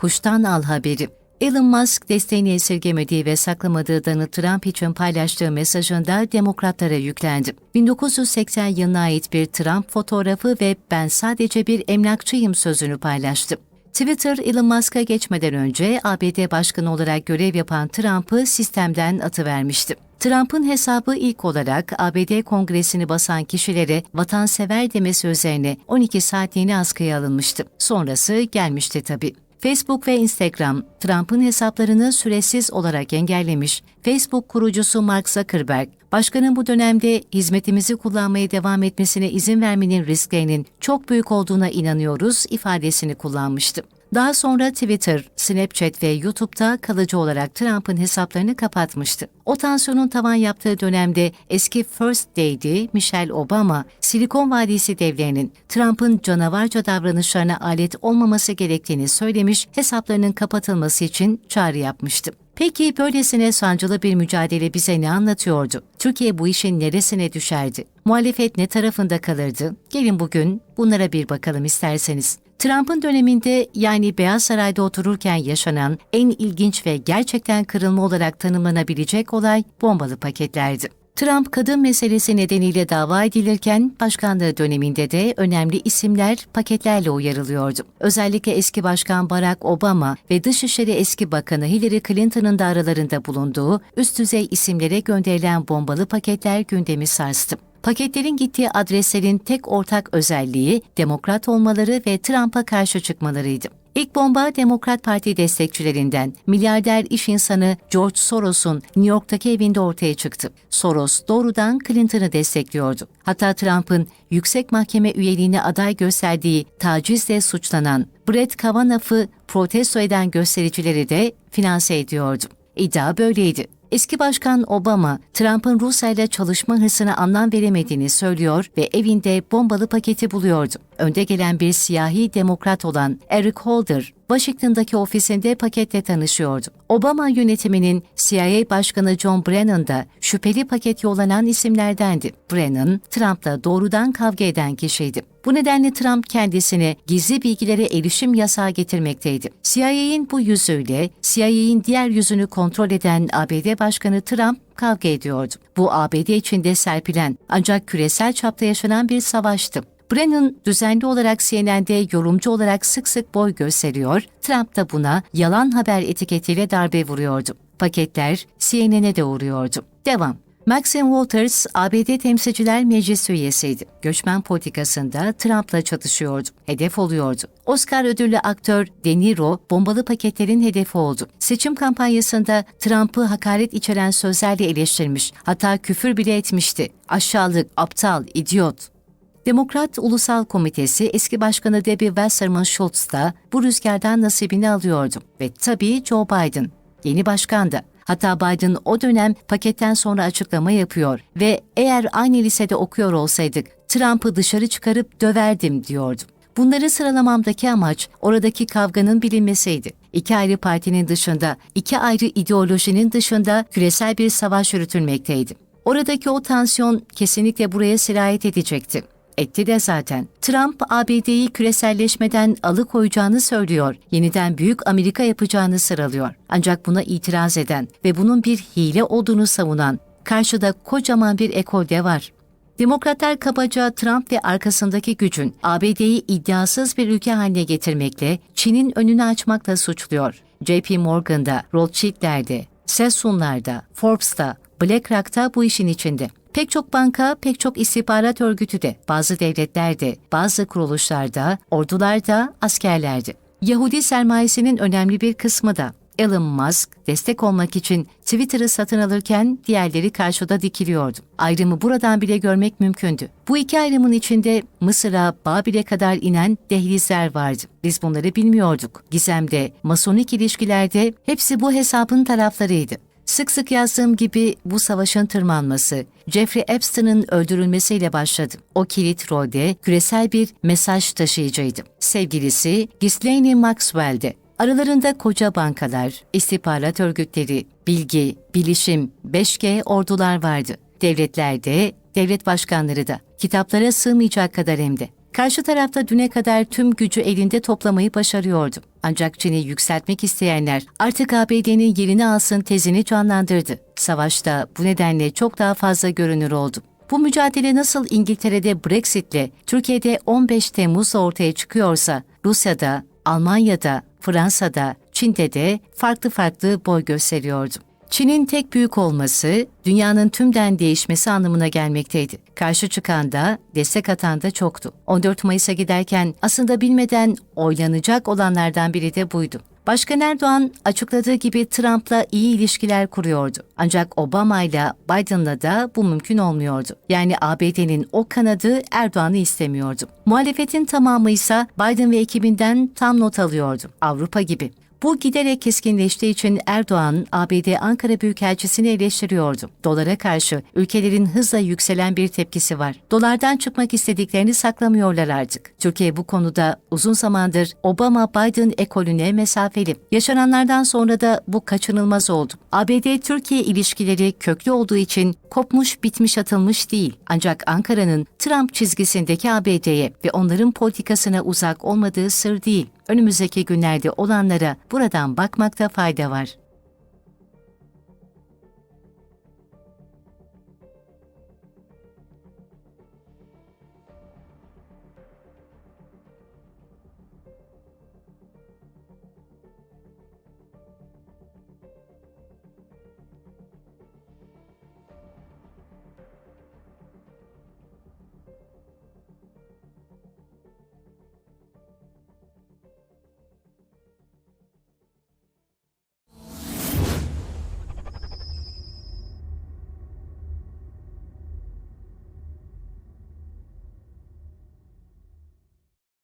kuştan al haberi. Elon Musk desteğini esirgemediği ve saklamadığı Donald Trump için paylaştığı mesajında demokratlara yüklendi. 1980 yılına ait bir Trump fotoğrafı ve ben sadece bir emlakçıyım sözünü paylaştı. Twitter, Elon Musk'a geçmeden önce ABD Başkanı olarak görev yapan Trump'ı sistemden atıvermişti. Trump'ın hesabı ilk olarak ABD Kongresi'ni basan kişilere vatansever demesi üzerine 12 saatliğine askıya alınmıştı. Sonrası gelmişti tabii. Facebook ve Instagram, Trump'ın hesaplarını süresiz olarak engellemiş, Facebook kurucusu Mark Zuckerberg, başkanın bu dönemde hizmetimizi kullanmaya devam etmesine izin vermenin risklerinin çok büyük olduğuna inanıyoruz ifadesini kullanmıştı. Daha sonra Twitter, Snapchat ve YouTube'da kalıcı olarak Trump'ın hesaplarını kapatmıştı. O tansiyonun tavan yaptığı dönemde eski First Lady Michelle Obama, Silikon Vadisi devlerinin Trump'ın canavarca davranışlarına alet olmaması gerektiğini söylemiş, hesaplarının kapatılması için çağrı yapmıştı. Peki böylesine sancılı bir mücadele bize ne anlatıyordu? Türkiye bu işin neresine düşerdi? Muhalefet ne tarafında kalırdı? Gelin bugün bunlara bir bakalım isterseniz. Trump'ın döneminde yani Beyaz Saray'da otururken yaşanan en ilginç ve gerçekten kırılma olarak tanımlanabilecek olay bombalı paketlerdi. Trump kadın meselesi nedeniyle dava edilirken başkanlığı döneminde de önemli isimler paketlerle uyarılıyordu. Özellikle eski başkan Barack Obama ve Dışişleri eski bakanı Hillary Clinton'ın da aralarında bulunduğu üst düzey isimlere gönderilen bombalı paketler gündemi sarstı. Paketlerin gittiği adreslerin tek ortak özelliği demokrat olmaları ve Trump'a karşı çıkmalarıydı. İlk bomba Demokrat Parti destekçilerinden milyarder iş insanı George Soros'un New York'taki evinde ortaya çıktı. Soros doğrudan Clinton'ı destekliyordu. Hatta Trump'ın yüksek mahkeme üyeliğine aday gösterdiği tacizle suçlanan Brett Kavanaugh'ı protesto eden göstericileri de finanse ediyordu. İddia böyleydi. Eski Başkan Obama, Trump'ın Rusya ile çalışma hırsına anlam veremediğini söylüyor ve evinde bombalı paketi buluyordu. Önde gelen bir siyahi demokrat olan Eric Holder, Washington'daki ofisinde paketle tanışıyordu. Obama yönetiminin CIA Başkanı John Brennan da şüpheli paket yollanan isimlerdendi. Brennan, Trump'la doğrudan kavga eden kişiydi. Bu nedenle Trump kendisine gizli bilgilere erişim yasağı getirmekteydi. CIA'in bu yüzüyle CIA'in diğer yüzünü kontrol eden ABD Başkanı Trump kavga ediyordu. Bu ABD içinde serpilen ancak küresel çapta yaşanan bir savaştı. Brennan düzenli olarak CNN'de yorumcu olarak sık sık boy gösteriyor, Trump da buna yalan haber etiketiyle darbe vuruyordu. Paketler CNN'e de uğruyordu. Devam. Maxine Waters, ABD Temsilciler Meclisi üyesiydi. Göçmen politikasında Trump'la çatışıyordu, hedef oluyordu. Oscar ödüllü aktör De Niro, bombalı paketlerin hedefi oldu. Seçim kampanyasında Trump'ı hakaret içeren sözlerle eleştirmiş, hatta küfür bile etmişti. Aşağılık, aptal, idiot. Demokrat Ulusal Komitesi eski başkanı Debbie Wasserman Schultz da bu rüzgardan nasibini alıyordu. Ve tabii Joe Biden, yeni başkan da. Hatta Biden o dönem paketten sonra açıklama yapıyor ve eğer aynı lisede okuyor olsaydık Trump'ı dışarı çıkarıp döverdim diyordu. Bunları sıralamamdaki amaç oradaki kavganın bilinmesiydi. İki ayrı partinin dışında, iki ayrı ideolojinin dışında küresel bir savaş yürütülmekteydi. Oradaki o tansiyon kesinlikle buraya sirayet edecekti. Etti de zaten. Trump, ABD'yi küreselleşmeden alıkoyacağını söylüyor, yeniden büyük Amerika yapacağını sıralıyor. Ancak buna itiraz eden ve bunun bir hile olduğunu savunan, karşıda kocaman bir ekolde var. Demokratlar kabaca Trump ve arkasındaki gücün ABD'yi iddiasız bir ülke haline getirmekle, Çin'in önünü açmakla suçluyor. JP Morgan'da, Rothschild'lerde, Sessunlar'da, Forbes'ta, BlackRock'ta bu işin içinde. Pek çok banka, pek çok istihbarat örgütü de, bazı devletlerde, bazı kuruluşlarda, ordularda, askerlerde. Yahudi sermayesinin önemli bir kısmı da Elon Musk destek olmak için Twitter'ı satın alırken diğerleri karşıda dikiliyordu. Ayrımı buradan bile görmek mümkündü. Bu iki ayrımın içinde Mısır'a, Babil'e kadar inen dehlizler vardı. Biz bunları bilmiyorduk. Gizem'de, masonik ilişkilerde hepsi bu hesabın taraflarıydı. Sık sık yazdığım gibi bu savaşın tırmanması, Jeffrey Epstein'ın öldürülmesiyle başladı. O kilit rolde küresel bir mesaj taşıyıcıydı. Sevgilisi Ghislaine Maxwell'di. Aralarında koca bankalar, istihbarat örgütleri, bilgi, bilişim, 5G ordular vardı. Devletlerde, devlet başkanları da. Kitaplara sığmayacak kadar hem. Karşı tarafta düne kadar tüm gücü elinde toplamayı başarıyordu. Ancak Çin'i yükseltmek isteyenler artık ABD'nin yerini alsın tezini canlandırdı. Savaşta bu nedenle çok daha fazla görünür oldu. Bu mücadele nasıl İngiltere'de Brexit'le, Türkiye'de 15 Temmuz'la ortaya çıkıyorsa, Rusya'da, Almanya'da, Fransa'da, Çin'de de farklı farklı boy gösteriyordu. Çin'in tek büyük olması, dünyanın tümden değişmesi anlamına gelmekteydi. Karşı çıkan da, destek atan da çoktu. 14 Mayıs'a giderken aslında bilmeden oylanacak olanlardan biri de buydu. Başkan Erdoğan açıkladığı gibi Trump'la iyi ilişkiler kuruyordu. Ancak Obama ile Biden'la da bu mümkün olmuyordu. Yani ABD'nin o kanadı Erdoğan'ı istemiyordu. Muhalefetin tamamı ise Biden ve ekibinden tam not alıyordu. Avrupa gibi. Bu giderek keskinleştiği için Erdoğan, ABD Ankara Büyükelçisini eleştiriyordu. Dolara karşı ülkelerin hızla yükselen bir tepkisi var. Dolardan çıkmak istediklerini saklamıyorlar artık. Türkiye bu konuda uzun zamandır Obama-Biden ekolüne mesafeli. Yaşananlardan sonra da bu kaçınılmaz oldu. ABD-Türkiye ilişkileri köklü olduğu için kopmuş bitmiş atılmış değil. Ancak Ankara'nın Trump çizgisindeki ABD'ye ve onların politikasına uzak olmadığı sır değil. Önümüzdeki günlerde olanlara buradan bakmakta fayda var.